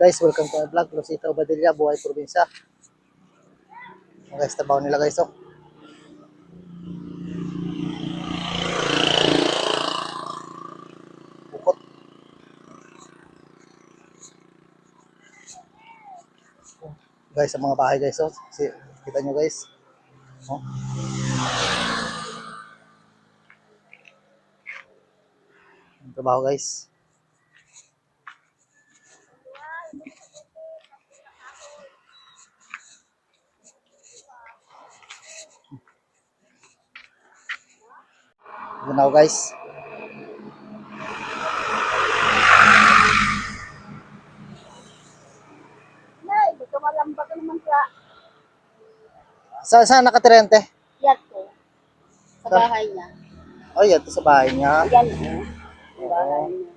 Guys, welcome to my vlog. Rosita Obadilla, Buhay Probinsya. Guys, trabaho nila guys, oh. Bukot. Guys, sa mga bahay guys, oh. Si, kita nyo guys. Oh. Trabaho guys. Ako guys. Sa Sa saan nakatirente? yat ko. Sa bahay niya. Oh, yan to sa bahay niya. Yan o. Sa bahay niya.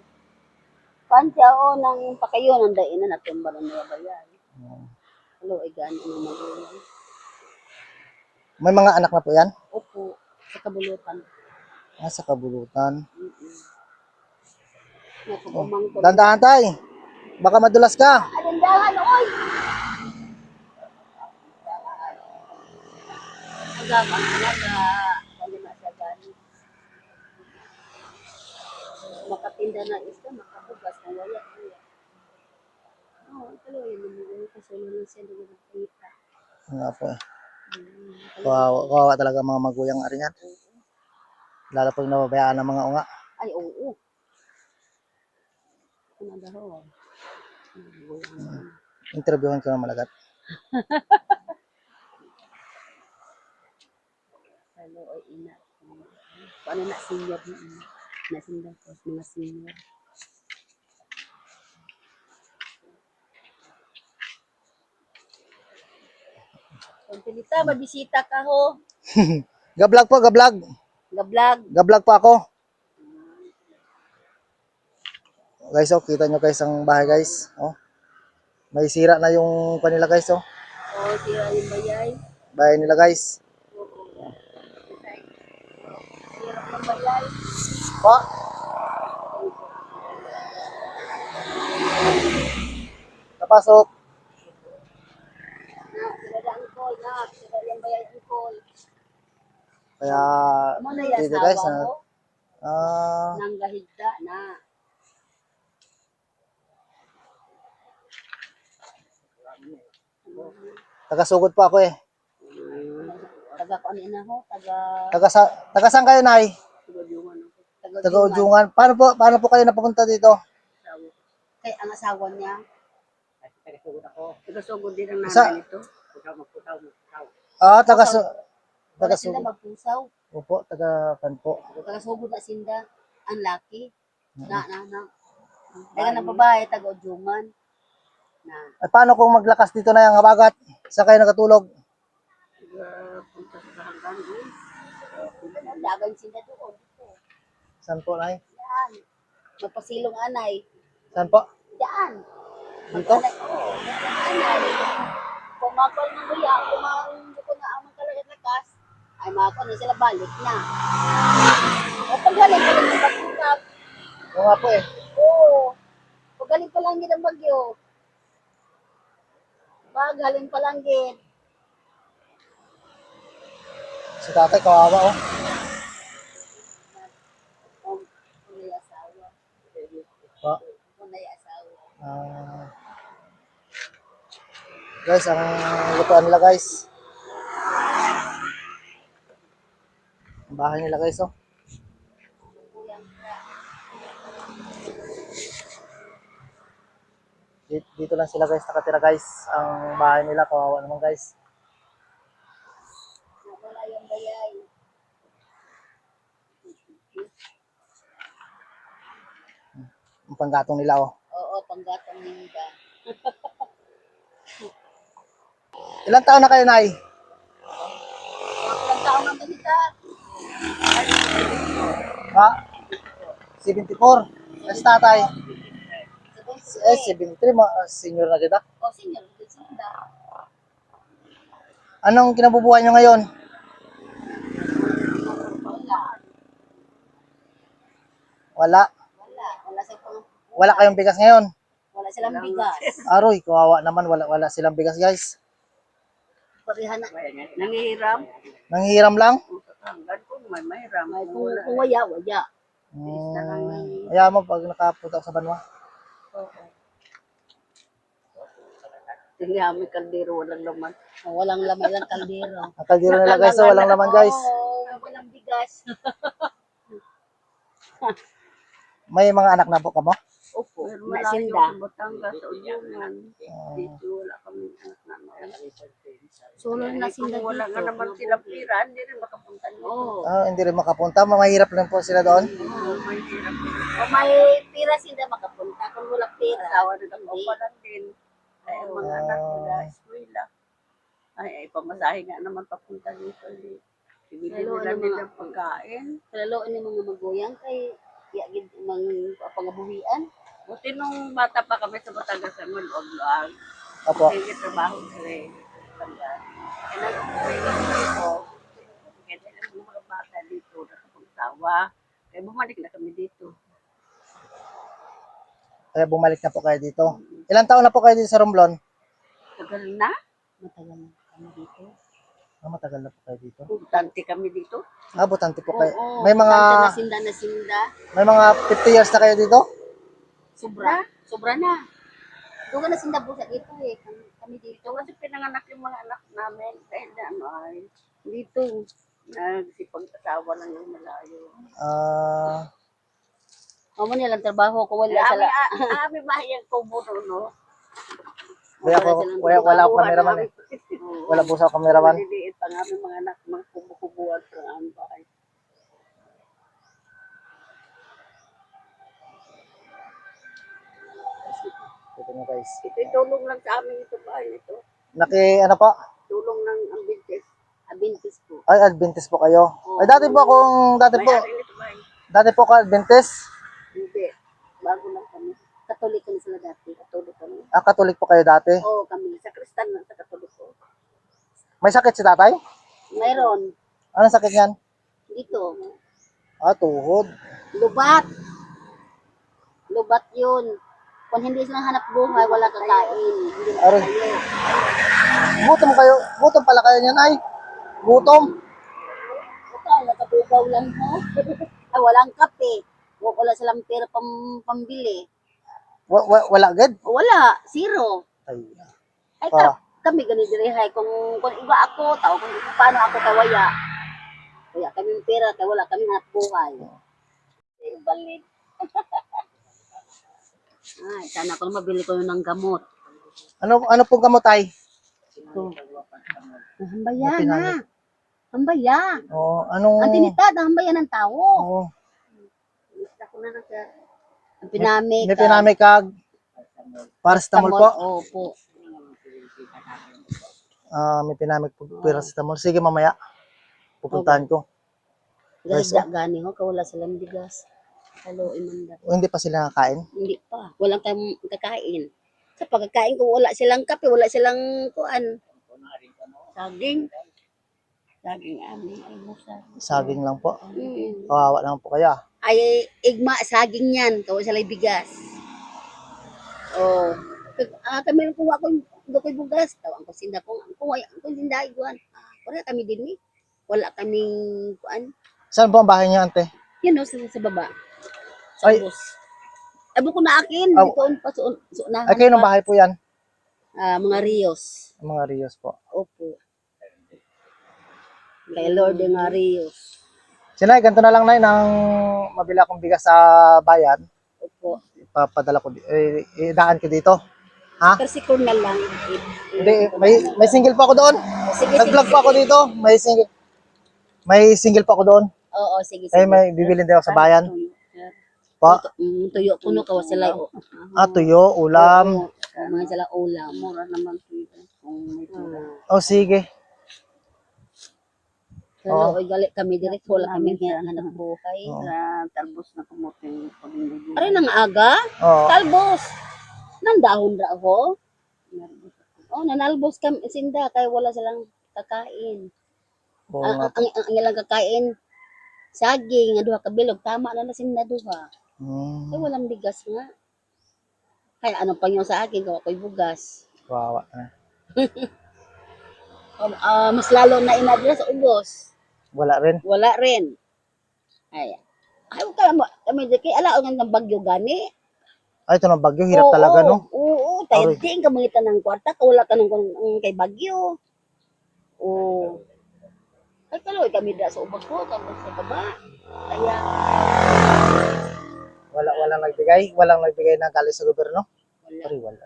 Pansya o nang pakayo ng dain na natumba ng mga bayan. Hello, ay gano'n ang magulang. May mga anak na po yan? Opo, sa kabulutan. Ah, sa kabulutan. Nakapumang ko. Dandahan tay. Baka madulas ka. Oy! Na siya gano'n. Makatinda na isa, makabugas na wala. Oo, oh, tuloy yun naman. Kasi naman siya nung nakita. Nga po eh. Kawawa, kawawa talaga mga maguyang ari yan. Lalo pag nababayaan ng mga unga. Ay, oo. Ano daw? Hmm, Interviewin ko ng malagat. Hello, ay ina. Paano na senior na ina? Nasinda ko, mga senior. Pagpilita, mabisita ka ho. Gablag po, gablag. Gablag pa ako. Guys, oh, kita nyo guys ang bahay guys. Oh. May sira na yung kanila guys, oh. O, sira yung bayay. Bahay nila guys. Sira ng bayay. Pa. Napasok. Na, sira ang call, na. Sira yung bayay call. Kaya, Ano na yung dito guys, asawa ah, mo? ah, Nang gahigda na. taga-sugod pa ako eh. Taga ko ano na ho? Taga... Taga, sa, taga saan kayo, Nay? Taga Taga. Paano po, paano po kayo napupunta dito? Kay ang asawa niya. Taga-sugod ako. Taga-sugod din ang nanay Sa- nito. Ah, taga, su, taga Taga sila sugod. magpusaw. Opo, taga kan po. Taga-sugod na sinda. Ang laki. Na, na, na. Taga ng babae, taga-Ujungan. Na. At paano kung maglakas dito na yung habagat? Saan kayo nakatulog? Punta sa hanggang doon. Dagan sinda doon. Saan po, Nay? Yan. Magpasilong anay. Saan po? Diyan. Dito? Anay, oo. Anay. Kung makal ng luya, kung makal ko na ang magkalagat lakas, ay makal na sila balik na. O pag galing pa lang yung pagkutap, Oo nga po eh. oo. Pag galing pa lang ang bagyo. Pag galing pa lang yun. Si tatay, kawawa oh. Pa. Asawa. Ah. guys, ang lutuan nila guys. Ang bahay nila guys oh. Dito, dito lang sila guys nakatira guys. Ang bahay nila kawawa naman guys. Wala yung bayay. Ang panggatong nila oh. Oo, panggatong ninda. Ilang taon na kayo, Nay? Ilang taon ang ganita. Ha? 74. Kasi tatay. Eh, 73. Ma- senior na kita. O, senior, sinda. Anong kinabubuhay nyo ngayon? Wala. Wala. Wala. Sa. Wala kayong bigas ngayon. Wala silang bigas. Aroy, kawawa naman, wala, wala silang bigas guys. Pareha na. Nangihiram. Nanghihiram lang. Hanggang may mahiram. May kung, kung waya, waya. Hmm. Kaya mo pag nakapunta ako sa banwa. Tingnan may kaldero, walang laman. Oh, walang laman lang kaldero. Ang kaldero nila guys, so walang laman guys. Oh, walang bigas. May mga anak na po ka mo? Opo, Pero malayo sinda. sa Batangas, sa Udyungan. Dito wala kami anak na noon. Solo na sinda Kung wala nga dito. naman silang pira, hindi rin makapunta dito. Oo. Ah, hindi rin makapunta, mahirap lang po sila doon. Oo, may hirap. O may pira sinda makapunta. Kung wala pira, Asawa na ng hindi. pa lang din. Ay, ang mga anak nila, eskwela. Ay, ay, pamasahe nga naman papunta dito. Ibigay Lalo, nila ano nila mga- pagkain. Lalo ni mga maguyang kay yagid mang pangabuhian. Buti nung bata pa kami sa Batangas, ay maluag-luag. Opo. Sige, trabaho sila eh. Kaya nag-uwi kami dito. Kaya ang mga bata dito, nakapagsawa. Kaya bumalik na kami dito. Kaya bumalik na po kayo dito. Ilang taon na po kayo dito sa Romblon? Tagal na. Matagal na kami dito. Ah, matagal na po kayo dito. Butante kami dito. Ah, butante po kayo. Oo, May mga tanda na sinda na sinda. may mga 50 years na kayo dito? Sobra. Sobra na. Doon ka na sinda busa dito eh. Kami, kami dito. Ito kasi pinanganak yung mga anak namin. Dahil na ano ay, dito. Nagsipag-asawa lang yung malayo. Ah, Amo nilang trabaho ko wala sa ami, a- ami bahayang kubo no. kaya ko, wala, wala akong kameraman eh. Wala po sa kameraman. Maliliit pa nga mga anak, mga kubo-kubuan sa ang bahay. Nyo guys. Ito'y tulong lang sa amin ito ba? Ito. Naki, ano po? Tulong ng ambintes. Abintis po. Ay, Adventist po kayo. Ay, dati po akong, dati po, dati po ka Adventist. Hindi. Bago lang kami. Katoliko na sila dati. Katuloy kami. Ah, katolik po kayo dati. Oo, kami. Sa kristan lang sa katoliko. May sakit si tatay? Mayroon. Anong sakit niyan? Dito. Ah, tuhod. Lubat. Lubat yun. Kung hindi sila hanap buhay, wala kakain. Hindi Aray. Gutom kayo. Gutom pala kayo niyan ay. Gutom. Ito, nakabugaw lang mo. Ay, walang kape. Wala silang pera pam, pambili. Wa- wa- wala agad. Wala. Zero. Ay, Ay, Ah. ka, kami ganun dirihay. Kung, kung iba ako, tao, kung paano ako kawaya. Kaya kami pera, kaya wala kami hanap buhay. Ay, balit. Ay, sana ko mabili ko ng gamot. ano ano pong gamot ay? Ito. Hambaya Buti na na. Hambaya. Oh, anong Ang tinitad, ang hambaya ng tao. Oh, Gusto ko na na sa... Ang pinamik. may pinamay kag paracetamol po. Opo. Ah, may pinamay po paracetamol. Sige mamaya. Pupuntahan ko. Guys, gani ho, kawala silang bigas. Hello, imanda. Hindi pa sila nakakain. Hindi pa. Walang tayong kakain. Sa pagkakain ko, wala silang kape, wala silang kuan. Saging. Saging amin. Ay. Saging lang po. Mm. Kawawa lang po kaya. Ay, igma, saging yan. Kawala silang bigas. Oh. Ah, kami lang kuha ko yung ko'y bugas. Tawang ko sinda ko. Ang kuha, ang kuha sinda, iguan. Ah, wala kami din eh. Wala kaming kuan. Saan po ang bahay niyo, ante? Yan o, sa, sa baba. Sa Ay. bus. Abo ko na akin. Aw. Dito pa sa, sa unahan Ay, kayo ng pa. bahay po yan. Ah, mga Rios. Mga Rios po. Opo. Kay Lord nga Rios. Sinay, ganito na lang na nang mabili akong bigas sa bayan. Opo. Ipapadala ko, eh, idaan ko dito. Ha? Kasi ko na lang. Hindi, may, may single pa ako doon. Sige. Nag-vlog pa ako dito. May single. May single pa ako doon. Oo, sige, sige. Kaya may bibilin din ako sa bayan. Pa, Mm, tuyo ko no, kawa sila. Oo, ah, tuyo, ulam. oh, mga sila ulam. Mura naman tuyo. Kung may tura. Oh, sige. Lalo, oy, galit kami direct. Wala kami hanap buhay. Sa talbos na kumuting paglugo. Aray nang aga. Oo. Talbos. Nang dahon ra ako. Oh, nanalbos kami sinda kay wala silang kakain. Oo ang, nga. ang, ang, ang ilang kakain saging nga duha ka bilog tama na na sinda duha. Hmm. Kay walang bigas nga. Kaya anong pang yun sa akin, gawa ko'y bugas. Kawawa na. Um, ah, mas lalo na inadla sa ubos. Wala rin. Wala rin. Ay, ay, huwag ka lang, kami di kay alaon ng bagyo gani. Ay, ito ng bagyo. Hirap Oo, talaga, no? Oo, tayo Aroy. din ka mangita ng kwarta, kawala ka ng ng kay bagyo. Oo. Ay, kaloy kami da sa ubos ko, kami sa baba. Kaya, Wala, walang nagbigay. Walang nagbigay ng galing sa gobyerno. wala. Ay, wala.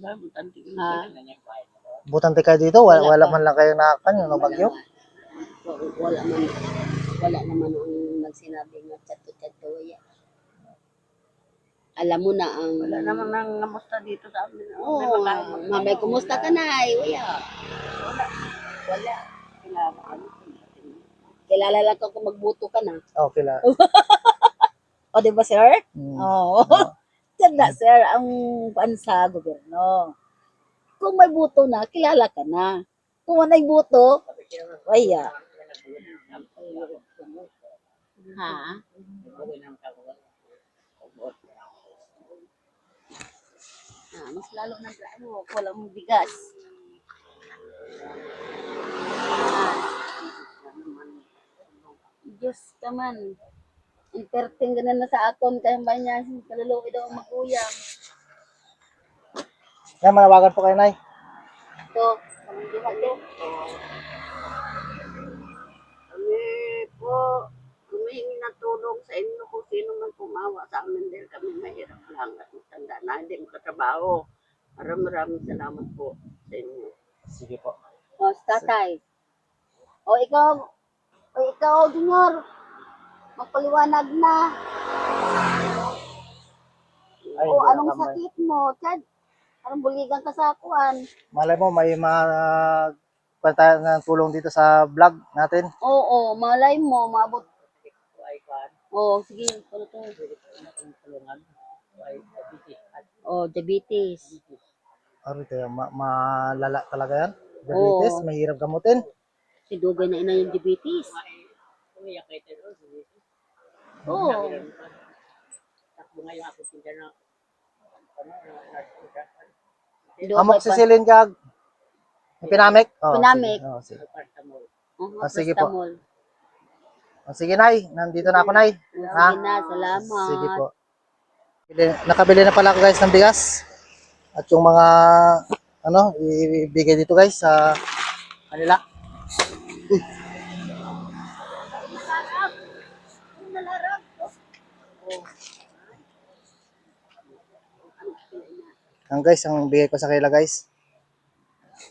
Na bahay. Butante kayo dito. Wala, Wala man lang kayo nakakan ng bagyo. Wala, wala man, wala naman ang nagsinabi nga chato-chato. Ya. Alam mo na ang... Wala namang nang namusta dito sa amin. Oo, mo. mamay, kumusta ka na? Ay, wala. Wala. Kailangan ano. Kilala lang ko kung magbuto ka na. Okay lang. O, di ba, sir? Mm. Oo. Tanda, sir, ang pansa gobyerno. Kung may buto na, kilala ka na. Kung wala buto, waya. Ha? Ah, mas lalo na ano, wala mong bigas. Ah. Diyos ka man. Entertain ka na na sa akon kaya ba niya kaluluwi daw ang maguyang. Yan, manawagan po kayo, Nay. Diha to. Kami po, humihingi ng tulong sa inyo kung sino man pumawa sa amin dahil kami mahirap lang at matanda na hindi makatrabaho. Maraming maraming salamat po sa inyo. Sige po. O, tatay. O, ikaw, o, ikaw, Junior. Magpaliwanag na. Ay, o, anong kamay. sakit mo, Chad? Anong buligan ka sa akuan? Malay mo, may mga kwenta ng tulong dito sa vlog natin. Oo, malay mo, maabot. Oo, sige, ano to? Oh, diabetes. Ano ito, ma malala talaga yan. Diabetes, Oo. mahirap gamutin. Si Dugay na ina yung diabetes. Oo. Dugay Amok pa. sisilin kag. Yung Pinamik? Oh, Pinamik. Sige. Oh, sige. Oo, Ah, sige po. Oh, sige, Nay. Nandito na ako, Nay. Ha? Sige na, salamat. Sige po. Bili- Nakabili na pala ako guys ng bigas. At yung mga ano, ibigay dito guys sa kanila. Ang guys, ang bigay ko sa kanila guys.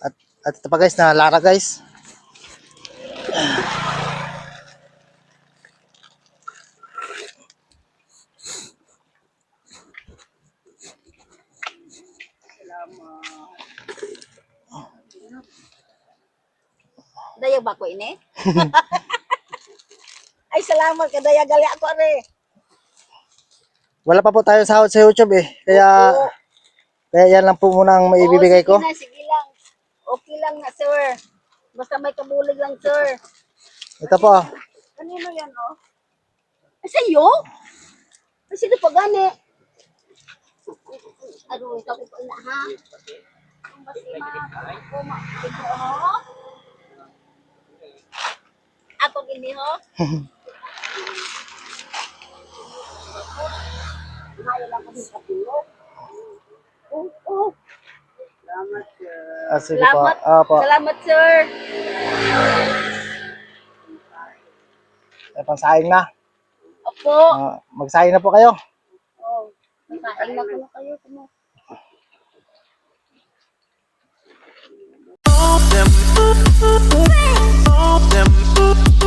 At at ito pa guys na Lara guys. Daya ba ko ini? Ay, salamat ka. Daya gali ako, are. Wala pa po tayo sahod sa YouTube eh. Kaya kaya yan lang po muna ang maibibigay ko. Oo, sige na, sige lang. Okay lang na, sir. Basta may kabulig lang, sir. Ito po. ah. Kanino yan, oh? Ay, sa'yo? Ay, sino pa gani? Ano, ikaw ko na, ha? Ako. Ito, oh. Ako, gini, ho? Mahal lang kasi sa tulog. Salamat, sir. Ah, sige Salamat. Ah, po. Apo. Salamat, sir. Eh, pansahing na. Opo. Ah, magsahing na po kayo. Oh, nakain na ko na kayo. Tumo. them, them.